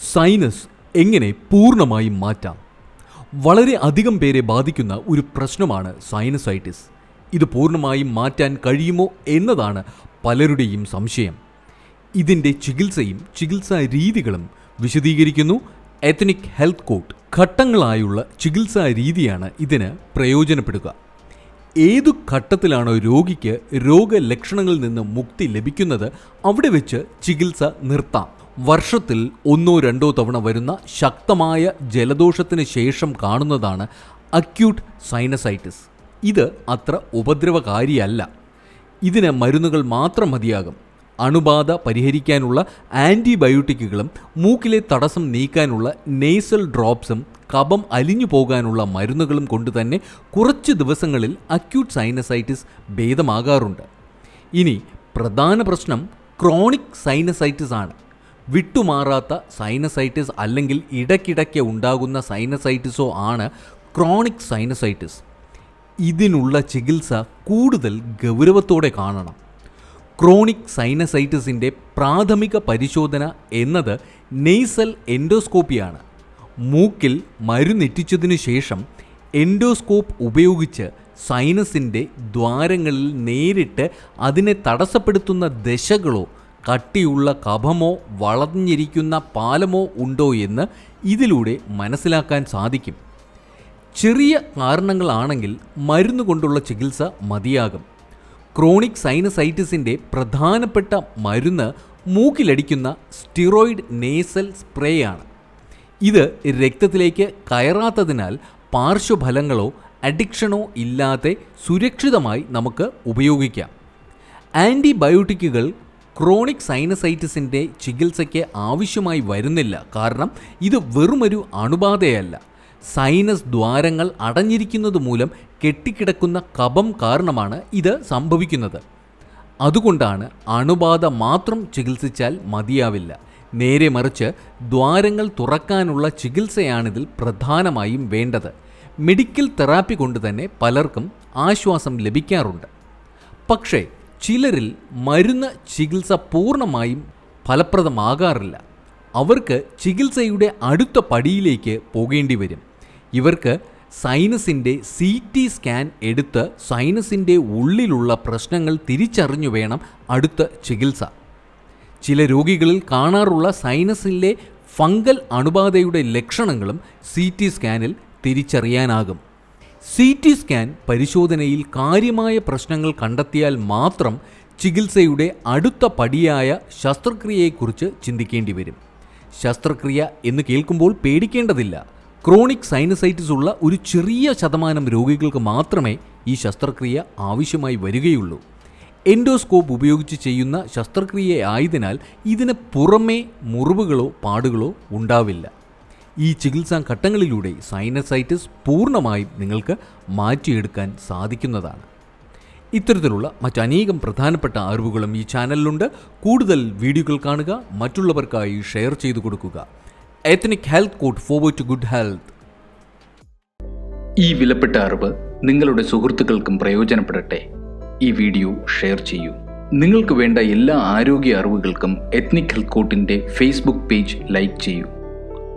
Sinus എങ്ങനെ പൂർണമായും മാറ്റാം? വളരെ അധികം പേരെ ബാധിക്കുന്ന ഒരു പ്രശ്നമാണ് സൈനസൈറ്റിസ് ഇത് പൂർണമായും മാറ്റാൻ കഴിയുമോ എന്നതാണ് പലരുടെയും സംശയം. ഇതിന്റെ ചികിത്സയും ചികിത്സാ രീതികളും വിശദീകരിക്കുന്നു എത്നിക് ഹെൽത്ത് കോട്ട് ഘട്ടങ്ങളായുള്ള ചികിത്സാ രീതിയാണ് ഇതിന് പ്രയോജനപ്പെടുക. ഏതു ഘട്ടത്തിലാണോ രോഗിക്ക് രോഗലക്ഷണങ്ങളിൽ നിന്ന് മുക്തി ലഭിക്കുന്നത് അവിടെ വെച്ച് ചികിത്സ നിർത്താം. വർഷത്തിൽ ഒന്നോ രണ്ടോ തവണ വരുന്ന ശക്തമായ ജലദോഷത്തിന് ശേഷം കാണുന്നതാണ് അക്യൂട്ട് സൈനസൈറ്റിസ് ഇത് അത്ര ഉപദ്രവകാരിയല്ല. ഇതിന് മരുന്നുകൾ മാത്രം മതിയാകും. അണുബാധ പരിഹരിക്കാനുള്ള ആന്റിബയോട്ടിക്കുകളും മൂക്കിലെ തടസ്സം നീക്കാനുള്ള നെയ്സൽ ഡ്രോപ്സും കഫം അലിഞ്ഞു പോകാനുള്ള മരുന്നുകളും കൊണ്ട് തന്നെ കുറച്ച് ദിവസങ്ങളിൽ അക്യൂട്ട് സൈനസൈറ്റിസ് ഭേദമാകാറുണ്ട്. ഇനി പ്രധാന പ്രശ്നം ക്രോണിക് സൈനസൈറ്റിസ് ആണ്. വിട്ടുമാറാത്ത സൈനസൈറ്റിസ് അല്ലെങ്കിൽ ഇടയ്ക്കിടയ്ക്ക് ഉണ്ടാകുന്ന സൈനസൈറ്റിസോ ആണ് ക്രോണിക് സൈനസൈറ്റിസ് ഇതിനുള്ള ചികിത്സ കൂടുതൽ ഗൗരവത്തോടെ കാണണം. ക്രോണിക് സൈനസൈറ്റിസിന്റെ പ്രാഥമിക പരിശോധന എന്നത് നെയ്സൽ എൻഡോസ്കോപ്പിയാണ് മൂക്കിൽ മരുന്നെറ്റിച്ചതിനു ശേഷം എൻഡോസ്കോപ്പ് ഉപയോഗിച്ച് സൈനസിന്റെ ദ്വാരങ്ങളിൽ നേരിട്ട് അതിനെ തടസ്സപ്പെടുത്തുന്ന ദശകളോ കട്ടിയുള്ള കഭമോ വളഞ്ഞിരിക്കുന്ന പാലമോ ഉണ്ടോ എന്ന് ഇതിലൂടെ മനസ്സിലാക്കാൻ സാധിക്കും. ചെറിയ കാരണങ്ങളാണെങ്കിൽ മരുന്ന് കൊണ്ടുള്ള ചികിത്സ മതിയാകും. ക്രോണിക് സൈനസൈറ്റിസിന്റെ പ്രധാനപ്പെട്ട മരുന്ന് മൂക്കിലടിക്കുന്ന സ്റ്റിറോയിഡ് നേസൽ സ്പ്രേ ആണ് ഇത് രക്തത്തിലേക്ക് കയറാത്തതിനാൽ പാർശ്വഫലങ്ങളോ അഡിക്ഷനോ ഇല്ലാതെ സുരക്ഷിതമായി നമുക്ക് ഉപയോഗിക്കാം. ആന്റിബയോട്ടിക്കുകൾ ക്രോണിക് സൈനസൈറ്റിസിന്റെ ചികിത്സയ്ക്ക് ആവശ്യമായി വരുന്നില്ല. കാരണം ഇത് വെറുമൊരു അണുബാധയല്ല. സൈനസ് ദ്വാരങ്ങൾ അടഞ്ഞിരിക്കുന്നത് മൂലം കെട്ടിക്കിടക്കുന്ന കപം കാരണമാണ് ഇത് സംഭവിക്കുന്നത്. അതുകൊണ്ടാണ് അണുബാധ മാത്രം ചികിത്സിച്ചാൽ മതിയാവില്ല. നേരെ മറിച്ച് ദ്വാരങ്ങൾ തുറക്കാനുള്ള ചികിത്സയാണിതിൽ പ്രധാനമായും വേണ്ടത്. മെഡിക്കൽ തെറാപ്പി കൊണ്ട് തന്നെ പലർക്കും ആശ്വാസം ലഭിക്കാറുണ്ട്. പക്ഷേ ചിലരിൽ മരുന്ന് ചികിത്സ പൂർണമായും ഫലപ്രദമാകാറില്ല. അവർക്ക് ചികിത്സയുടെ അടുത്ത പടിയിലേക്ക് പോകേണ്ടി വരും. ഇവർക്ക് സൈനസിന്റെ സി ടി സ്കാൻ എടുത്ത് സൈനസിന്റെ ഉള്ളിലുള്ള പ്രശ്നങ്ങൾ തിരിച്ചറിഞ്ഞു വേണം അടുത്ത ചികിത്സ. ചില രോഗികളിൽ കാണാറുള്ള സൈനസിലെ ഫംഗൽ അണുബാധയുടെ ലക്ഷണങ്ങളും സി ടി സ്കാനിൽ തിരിച്ചറിയാനാകും. സി ടി സ്കാൻ പരിശോധനയിൽ കാര്യമായ പ്രശ്നങ്ങൾ കണ്ടെത്തിയാൽ മാത്രം ചികിത്സയുടെ അടുത്ത പടിയായ ശസ്ത്രക്രിയയെക്കുറിച്ച് ചിന്തിക്കേണ്ടി വരും ശസ്ത്രക്രിയ എന്ന് കേൾക്കുമ്പോൾ പേടിക്കേണ്ടതില്ല. ക്രോണിക് സൈനസൈറ്റിസ് ഉള്ള ഒരു ചെറിയ ശതമാനം രോഗികൾക്ക് മാത്രമേ ഈ ശസ്ത്രക്രിയ ആവശ്യമായി വരികയുള്ളൂ. എൻഡോസ്കോപ്പ് ഉപയോഗിച്ച് ചെയ്യുന്ന ശസ്ത്രക്രിയ ആയതിനാൽ ഇതിന് പുറമേ മുറിവുകളോ പാടുകളോ ഉണ്ടാവില്ല. ഈ ചികിത്സാ ഘട്ടങ്ങളിലൂടെ സൈനസൈറ്റിസ് പൂർണമായും നിങ്ങൾക്ക് മാറ്റിയെടുക്കാൻ സാധിക്കുന്നതാണ്. ഇത്തരത്തിലുള്ള മറ്റനേകം പ്രധാനപ്പെട്ട അറിവുകളും ഈ ചാനലിലുണ്ട് കൂടുതൽ വീഡിയോകൾ കാണുക മറ്റുള്ളവർക്കായി ഷെയർ ചെയ്തു കൊടുക്കുക. Ethnic health code forward to good health ഈ വിലപ്പെട്ട അറിവ് നിങ്ങളുടെ സുഹൃത്തുക്കൾക്കും പ്രയോജനപ്പെടട്ടെ. ഈ വീഡിയോ ഷെയർ ചെയ്യൂ. നിങ്ങൾക്ക് വേണ്ട എല്ലാ ആരോഗ്യ അറിവുകൾക്കും എത്നിക് ഹെൽത്ത് കോട്ടിന്റെ ഫേസ്ബുക്ക് പേജ് ലൈക്ക് ചെയ്യൂ.